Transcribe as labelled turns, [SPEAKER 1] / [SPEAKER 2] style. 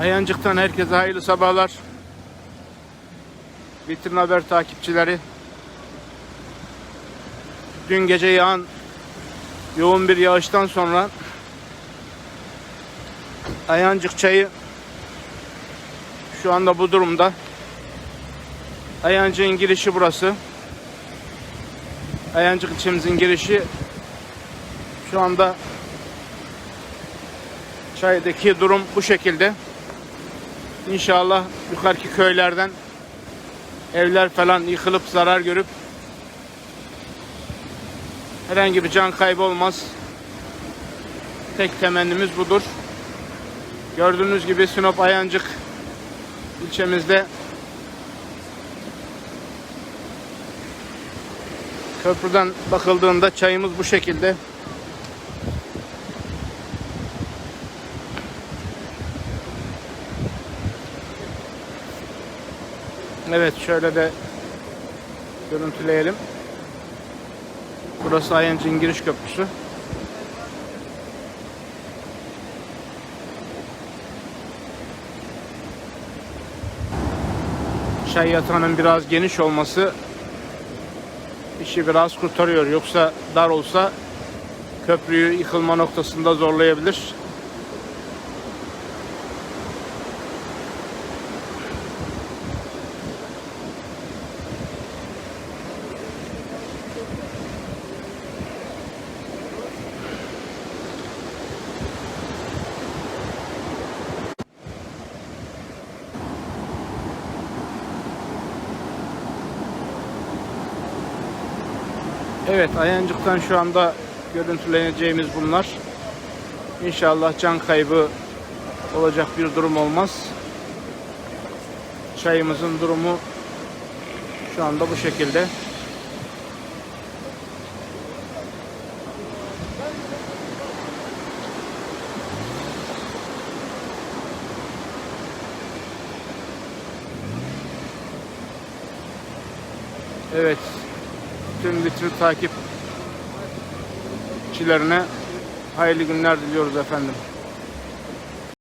[SPEAKER 1] Ayancık'tan herkese hayırlı sabahlar. Vitrin Haber takipçileri. Dün gece yağan yoğun bir yağıştan sonra Ayancık çayı şu anda bu durumda. Ayancık'ın girişi burası. Ayancık ilçemizin girişi şu anda çaydaki durum bu şekilde. İnşallah yukarıki köylerden evler falan yıkılıp zarar görüp herhangi bir can kaybı olmaz. Tek temennimiz budur. Gördüğünüz gibi Sinop Ayancık ilçemizde köprüden bakıldığında çayımız bu şekilde. Evet şöyle de görüntüleyelim. Burası Ayancık'ın giriş köprüsü. Çay yatağının biraz geniş olması işi biraz kurtarıyor. Yoksa dar olsa köprüyü yıkılma noktasında zorlayabilir. Evet Ayancık'tan şu anda görüntüleneceğimiz bunlar. İnşallah can kaybı olacak bir durum olmaz. Çayımızın durumu şu anda bu şekilde. Evet. Tüm bütün takipçilerine hayırlı günler diliyoruz efendim.